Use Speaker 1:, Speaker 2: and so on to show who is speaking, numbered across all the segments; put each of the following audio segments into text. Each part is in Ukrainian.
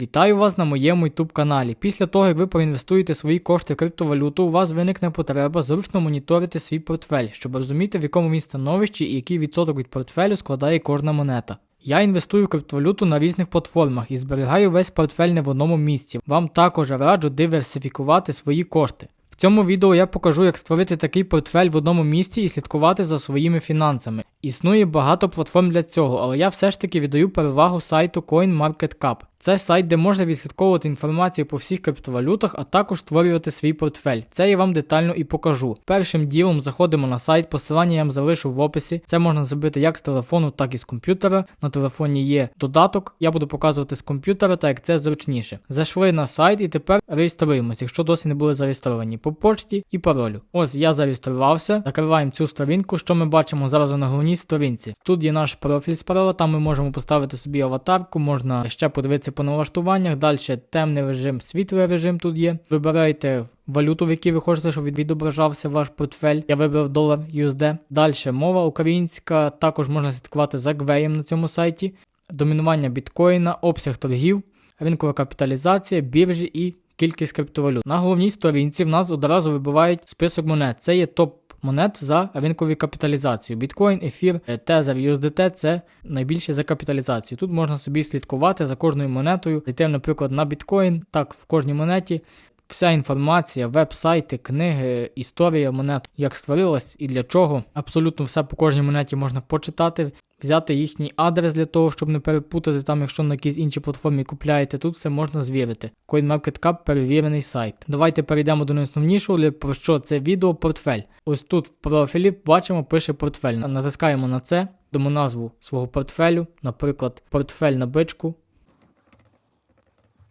Speaker 1: Вітаю вас на моєму YouTube каналі. Після того, як ви проінвестуєте свої кошти в криптовалюту, у вас виникне потреба зручно моніторити свій портфель, щоб розуміти, в якому він становищі і який відсоток від портфелю складає кожна монета. Я інвестую в криптовалюту на різних платформах і зберігаю весь портфель не в одному місці. Вам також раджу диверсифікувати свої кошти. В цьому відео я покажу, як створити такий портфель в одному місці і слідкувати за своїми фінансами. Існує багато платформ для цього, але я все ж таки віддаю перевагу сайту CoinMarketCap. Це сайт, де можна відслідковувати інформацію по всіх криптовалютах, а також створювати свій портфель. Це я вам детально і покажу. Першим ділом заходимо на сайт, посилання я вам залишу в описі. Це можна зробити як з телефону, так і з комп'ютера. На телефоні є додаток, я буду показувати з комп'ютера, так як це зручніше. Зайшли на сайт і тепер реєструємося, якщо досі не були зареєстровані по почті і паролю. Ось я зареєструвався, закриваємо цю сторінку. Що ми бачимо зараз на головній сторінці? Тут є наш профіль справа, там ми можемо поставити собі аватарку, можна ще подивитися по налаштуваннях. Далі темний режим, світлий режим тут є. Вибираєте валюту, в якій ви хочете, щоб відображався ваш портфель. Я вибрав долар USD. Далі мова українська, також можна слідкувати за гвеєм на цьому сайті. Домінування біткоїна, обсяг торгів, ринкова капіталізація, біржі і кількість криптовалют. На головній сторінці в нас одразу вибивають список монет. Це є топ. Монет за ринкові капіталізацію. Біткоін, ефір, тезер, USDT це найбільше за капіталізацію. Тут можна собі слідкувати за кожною монетою. Йти, наприклад, на біткоін. Так, в кожній монеті вся інформація, веб-сайти, книги, історія монет, як створилась і для чого. Абсолютно все по кожній монеті можна почитати, взяти їхній адрес для того, щоб не перепутати там, якщо на якійсь іншій платформі купляєте. Тут все можна звірити. CoinMarketCap перевірений сайт. Давайте перейдемо до найосновнішого, про що це відео портфель. Ось тут в профілі бачимо, пише портфель. Натискаємо на це, дамо назву свого портфелю, наприклад, портфель на бичку.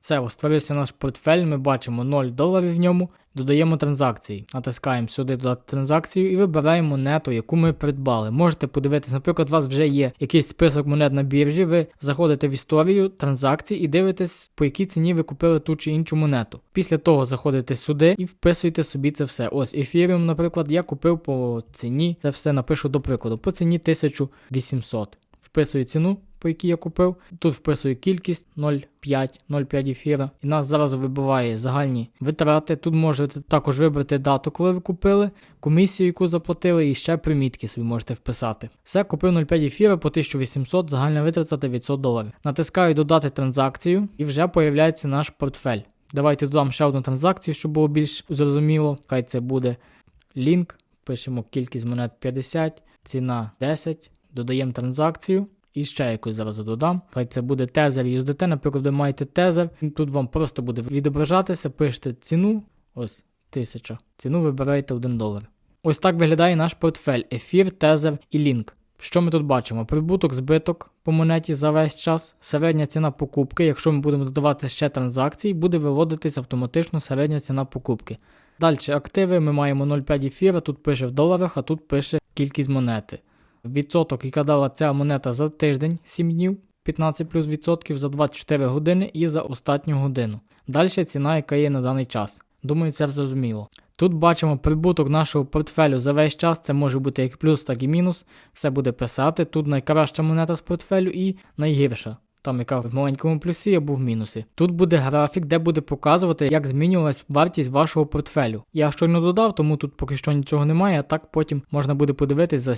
Speaker 1: Це створився наш портфель, ми бачимо 0 доларів в ньому, додаємо транзакції. Натискаємо сюди додати транзакцію і вибираємо монету, яку ми придбали. Можете подивитися, наприклад, у вас вже є якийсь список монет на біржі, ви заходите в історію транзакцій і дивитесь, по якій ціні ви купили ту чи іншу монету. Після того заходите сюди і вписуєте собі це все. Ось Ethereum, наприклад, я купив по ціні, це все напишу до прикладу, по ціні 1800. Вписую ціну, по якій я купив. Тут вписую кількість 0,5, 0,5 ефіра. І нас зараз вибиває загальні витрати. Тут можете також вибрати дату, коли ви купили, комісію, яку заплатили, і ще примітки собі можете вписати. Все, купив 0,5 ефіра по 1800, загальна витрата 900 доларів. Натискаю додати транзакцію і вже появляється наш портфель. Давайте додам ще одну транзакцію, щоб було більш зрозуміло. Хай це буде лінк. Пишемо кількість монет 50, ціна 10. Додаємо транзакцію. І ще якусь зараз додам. Хай це буде тезер USDT, наприклад, ви маєте тезер. Тут вам просто буде відображатися, пишете ціну. Ось 1000. Ціну вибираєте 1 долар. Ось так виглядає наш портфель: ефір, тезер і лінк. Що ми тут бачимо? Прибуток, збиток по монеті за весь час, середня ціна покупки. Якщо ми будемо додавати ще транзакцій, буде виводитись автоматично середня ціна покупки. Далі активи ми маємо 0,5 ефіра, тут пише в доларах, а тут пише кількість монети. Відсоток, яка дала ця монета за тиждень 7 днів, 15 плюс відсотків за 24 години і за останню годину. Далі ціна, яка є на даний час. Думаю, це зрозуміло. Тут бачимо прибуток нашого портфелю за весь час, це може бути як плюс, так і мінус. Все буде писати. Тут найкраща монета з портфелю і найгірша. Там, яка в маленькому плюсі або в мінусі. Тут буде графік, де буде показувати, як змінювалась вартість вашого портфелю. Я щойно додав, тому тут поки що нічого немає, а так потім можна буде подивитись за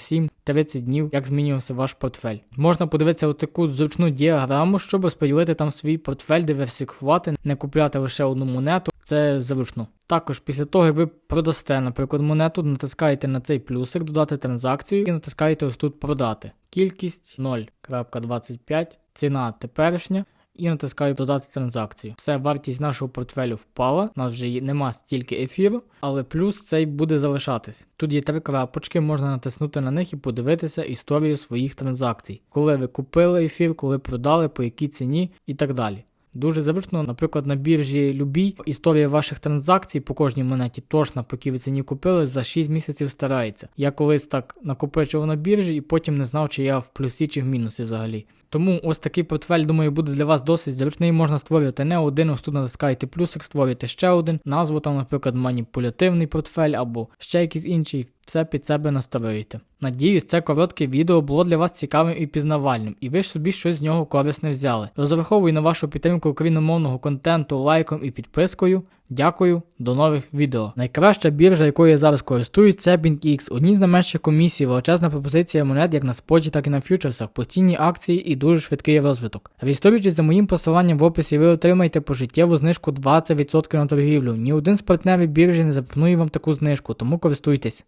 Speaker 1: 7-30 днів, як змінювався ваш портфель. Можна подивитися отаку зручну діаграму, щоб розподілити там свій портфель, диверсифікувати, не купляти лише одну монету. Це зручно. Також після того, як ви продасте, наприклад, монету, натискаєте на цей плюсик, додати транзакцію і натискаєте ось тут продати. Кількість 0.25, ціна теперішня. І натискаю додати транзакцію. Все, вартість нашого портфелю впала, у нас вже нема стільки ефіру, але плюс цей буде залишатись. Тут є три крапочки, можна натиснути на них і подивитися історію своїх транзакцій, коли ви купили ефір, коли продали, по якій ціні і так далі. Дуже зручно, наприклад, на біржі любій історія ваших транзакцій по кожній монеті точно, поки ви ціні купили, за 6 місяців старається. Я колись так накопичував на біржі і потім не знав, чи я в плюсі чи в мінусі взагалі. Тому ось такий портфель, думаю, буде для вас досить зручний. Можна створювати не один, ось тут натискаєте плюсик, створюєте ще один, назву там, наприклад, маніпулятивний портфель або ще якийсь інший. Все під себе наставуєте. Надіюсь, це коротке відео було для вас цікавим і пізнавальним, і ви ж собі щось з нього корисне взяли. Розраховую на вашу підтримку україномовного контенту лайком і підпискою. Дякую, до нових відео. Найкраща біржа, якою я зараз користуюсь, це BinkX. Одні з найменших комісій, величезна пропозиція монет як на споті, так і на фьючерсах, постійні акції і дуже швидкий розвиток. Реєструючись за моїм посиланням в описі, ви отримаєте пожиттєву знижку 20% на торгівлю. Ні один з партнерів біржі не запропонує вам таку знижку, тому користуйтесь.